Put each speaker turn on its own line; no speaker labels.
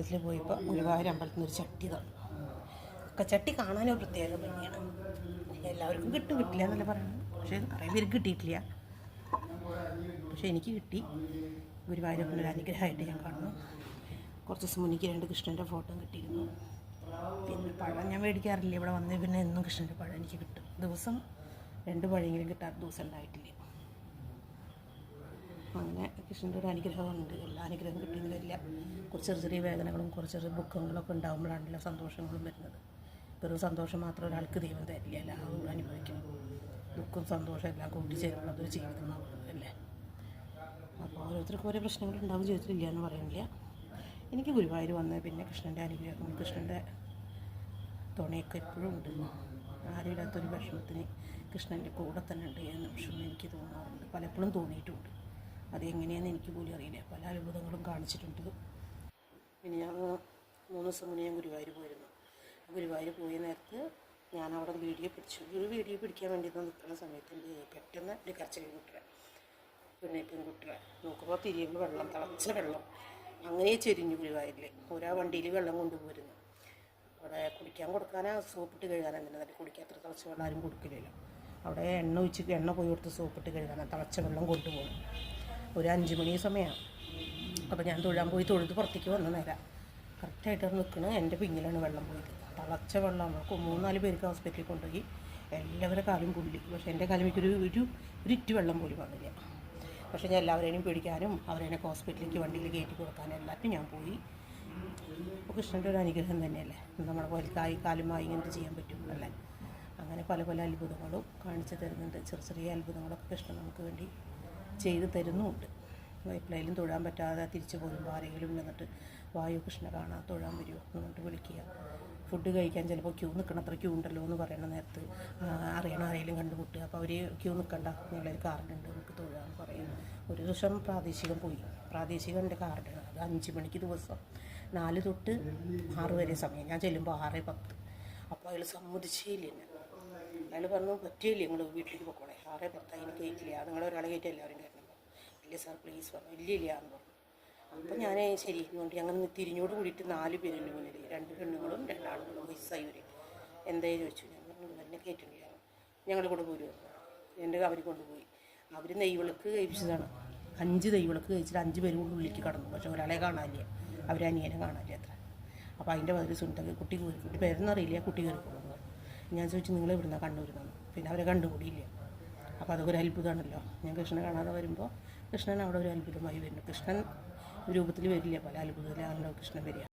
വീട്ടിൽ പോയപ്പോൾ ഗുരുവായൂർ അമ്പലത്തിൽ നിന്ന് ഒരു ചട്ടി തന്നു. ചട്ടി കാണാനൊരു പ്രത്യേക ഭംഗിയാണ്. എല്ലാവർക്കും കിട്ടും. കിട്ടില്ല എന്നല്ല പറയുന്നത്. പക്ഷേ കുറേ പേർക്ക് കിട്ടിയിട്ടില്ല. പക്ഷേ എനിക്ക് കിട്ടി. ഗുരുവായൂരപ്പന്റെ ഒരു അനുഗ്രഹമായിട്ട് ഞാൻ കാണുന്നു. കുറച്ച് ദിവസം മുന്നിക്ക് രണ്ട് കൃഷ്ണന്റെ ഫോട്ടോ കിട്ടിയിരുന്നു. പിന്നെ പഴം ഞാൻ മേടിക്കാറില്ല. ഇവിടെ വന്നേ പിന്നെ എന്നും കൃഷ്ണന്റെ പഴം എനിക്ക് കിട്ടും. ദിവസം രണ്ട് പഴമെങ്കിലും കിട്ടാത്ത ദിവസം ഉണ്ടായിട്ടില്ല. അങ്ങനെ കൃഷ്ണന്റെ ഒരു അനുഗ്രഹമുണ്ട്. എല്ലാ അനുഗ്രഹം കിട്ടിയെന്ന് വരില്ല കുറച്ച് ചെറിയ ചെറിയ വേദനകളും കുറച്ച് ചെറിയ ദുഃഖങ്ങളൊക്കെ ഉണ്ടാകുമ്പോഴാണല്ലോ സന്തോഷങ്ങളും വരുന്നത്. വെറും സന്തോഷം മാത്രം ഒരാൾക്ക് ദൈവം തരില്ല എല്ലാവരും അനുഭവിക്കണം. ദുഃഖം സന്തോഷം എല്ലാം കൂട്ടിച്ചേരുമ്പോൾ ഒരു ജീവിതമാകുന്നത് അല്ലേ? അപ്പോൾ ഓരോരുത്തർക്കും ഓരോ പ്രശ്നങ്ങൾ ഉണ്ടാവും ജീവിതത്തിലില്ല എന്ന് പറയുന്നില്ല. എനിക്ക് ഗുരുവായൂർ വന്ന പിന്നെ കൃഷ്ണന്റെ അനുഗ്രഹം കൃഷ്ണന്റെ തുണയൊക്കെ എപ്പോഴും ഉണ്ട്. ആരുമില്ലാത്തൊരു വിഷമത്തിന് കൃഷ്ണന്റെ കൂടെ തന്നെ ഉണ്ട് എന്ന വിഷമം എനിക്ക് തോന്നാറുണ്ട്. പലപ്പോഴും തോന്നിയിട്ടുണ്ട്. അതെങ്ങനെയാണെന്ന് എനിക്ക് പോലും അറിയില്ല. പല അത്ഭുതങ്ങളും കാണിച്ചിട്ടുണ്ട്. ഞാൻ മൂന്ന് ദിവസം മുന്നേ ഞാൻ ഗുരുവായൂർ പോയിരുന്നു. ഗുരുവായൂർ പോയ നേരത്ത് ഞാൻ അവിടെ വീഡിയോ പിടിച്ചു. ഒരു വീഡിയോ പിടിക്കാൻ വേണ്ടി നിൽക്കുന്ന സമയത്ത് എന്റെ പെട്ടെന്ന് ഒരു കരച്ചിൽ കുട്ടികളെ പിന്നെ പെൺകുട്ടികളെ നോക്കുമ്പോൾ തിരിയുമ്പോൾ വെള്ളം തിളച്ച വെള്ളം. അങ്ങനെ ചെരിഞ്ഞു ഗുരുവായൂരിൽ ഓരോ വണ്ടിയിൽ വെള്ളം കൊണ്ടുപോയിരുന്നു. അവിടെ കുടിക്കാൻ കൊടുക്കാനാ സോപ്പിട്ട് കഴുകാനാണ് തന്നെ നല്ല കുടിക്കാത്ര തിളച്ച വെള്ളം ആരും കൊടുക്കില്ലല്ലോ. അവിടെ എണ്ണ ഒഴിച്ച് എണ്ണ പോയി കൊടുത്ത് സോപ്പിട്ട് കഴുകാനാണ് തിളച്ച വെള്ളം കൊണ്ടുപോകണം ഒരു അഞ്ച് മണി സമയമാണ് അപ്പോൾ ഞാൻ തൊഴാൻ പോയി തൊഴുത് പുറത്തേക്ക് വന്ന നേരം. കറക്റ്റായിട്ട് നിൽക്കണ. എന്റെ പിന്നിലാണ് വെള്ളം പോയത്. തിളച്ച വെള്ളമാണ്. മൂന്നാൽ പേർക്ക് ഹോസ്പിറ്റലിൽ കൊണ്ടുപോയി. എല്ലാവരുടെ കാലും പുള്ളി പക്ഷേ എന്റെ കാലം ഒരു ഒരു ഇറ്റ് വെള്ളം പോലും വന്നില്ല. പക്ഷേ ഞാൻ എല്ലാവരെയും പിടിക്കാനും അവരെയൊക്കെ ഹോസ്പിറ്റലിലേക്ക് വണ്ടിയിൽ കയറ്റി കൊടുക്കാനും എല്ലാത്തിനും ഞാൻ പോയി. അപ്പോൾ കൃഷ്ണന്റെ ഒരു അനുഗ്രഹം തന്നെയല്ലേ? നമ്മുടെ പോലെ കായി കാലുമായി ഇങ്ങനെ ചെയ്യാൻ പറ്റും അല്ലേ? അങ്ങനെ പല പല അത്ഭുതങ്ങളും കാണിച്ചു തരുന്നുണ്ട്. ചെറിയ ചെറിയ അത്ഭുതങ്ങളൊക്കെ കൃഷ്ണൻ നമുക്ക് വേണ്ടി ചെയ്തു തരുന്നുമുണ്ട്. എപ്പോഴേലും തൊഴാൻ പറ്റാതെ തിരിച്ചു പോകുമ്പോൾ ആരെങ്കിലും വന്നിട്ട് വായു കൃഷ്ണ കാണാൻ തൊഴാൻ വരുമോ എന്ന് പറഞ്ഞിട്ട് വിളിക്കുക. ഫുഡ് കഴിക്കാൻ ചിലപ്പോൾ ക്യൂ നിൽക്കണം. അത്ര ക്യൂ ഉണ്ടല്ലോ എന്ന് പറയണ നേരത്ത് അറിയണം ആരെങ്കിലും കണ്ടുമുട്ടുക. അപ്പോൾ അവർ ക്യൂ നിൽക്കണ്ട. എന്നുള്ളൊരു കാർഡുണ്ട് നമുക്ക് തൊഴാൻ പറയും. ഒരു ദിവസം പ്രാദേശികം പോയി. പ്രാദേശികം എന്റെ കാർഡാണ് അത് അഞ്ച് മണിക്ക് ദിവസം. നാല് തൊട്ട് ആറ് വരെ സമയം. ഞാൻ ചെല്ലുമ്പോൾ ആറ് പത്ത്. അപ്പോൾ അയാൾ സമ്മതിച്ചേ ഇല്ല എന്നെ. അയാൾ പറഞ്ഞു പറ്റിയില്ല? നിങ്ങൾ വീട്ടിലേക്ക് പോക്കോളെ. ആറേ പത്തായി. എനിക്ക് കയറ്റില്ല നിങ്ങളൊരാളെ കയറ്റി എല്ലാവരും കയറ്റണം ഇല്ല സാർ പ്ലീസ് പറഞ്ഞു ഇല്ല ഇല്ല എന്ന് പറഞ്ഞു അപ്പം ഞാൻ ശരി എന്നുകൊണ്ട് ഞങ്ങൾ തിരിഞ്ഞോട് കൂടിയിട്ട് നാല് പേരുണ്ട് മുന്നിൽ. രണ്ട് പെണ്ണുങ്ങളും രണ്ടാണുങ്ങളും വയസ്സായവർ എന്തായി ചോദിച്ചു. ഞാൻ പറഞ്ഞു തന്നെ കയറ്റുന്നില്ല ഞങ്ങൾ കൂടെ പോരുമോ എന്റെ അവർ കൊണ്ടുപോയി. അവർ നെയ്വിളക്ക് കഴിപ്പിച്ചതാണ്. അഞ്ച് നെയ്വിളക്ക് കഴിച്ചിട്ട് അഞ്ച് പേരും കൊണ്ട് ഉള്ളിലേക്ക് കടന്നു. പക്ഷെ ഒരാളെ കാണാനില്ല. അവരനിയനെ കാണാനില്ല അത്ര. അപ്പോൾ അതിന്റെ പതിൽ സുനിതക്ക് കുട്ടി കയറി. കുട്ടി പേരെന്നറിയില്ല കുട്ടി കയറിക്കൊള്ളുന്നു ഞാൻ ചോദിച്ചു നിങ്ങൾ ഇവിടുന്ന് കണ്ണൂരുന്നാണ് പിന്നെ അവരെ കണ്ടുകൂടിയില്ല. അപ്പോൾ അതൊക്കെ ഒരു അത്ഭുതമാണല്ലോ ഞാൻ കൃഷ്ണനെ കാണാതെ വരുമ്പോൾ കൃഷ്ണൻ അവിടെ ഒരു അത്ഭുതമായി വരുന്നു. കൃഷ്ണൻ രൂപത്തിൽ വരില്ല പല അത്ഭുതത്തിലാണല്ലോ കൃഷ്ണൻ വരിക.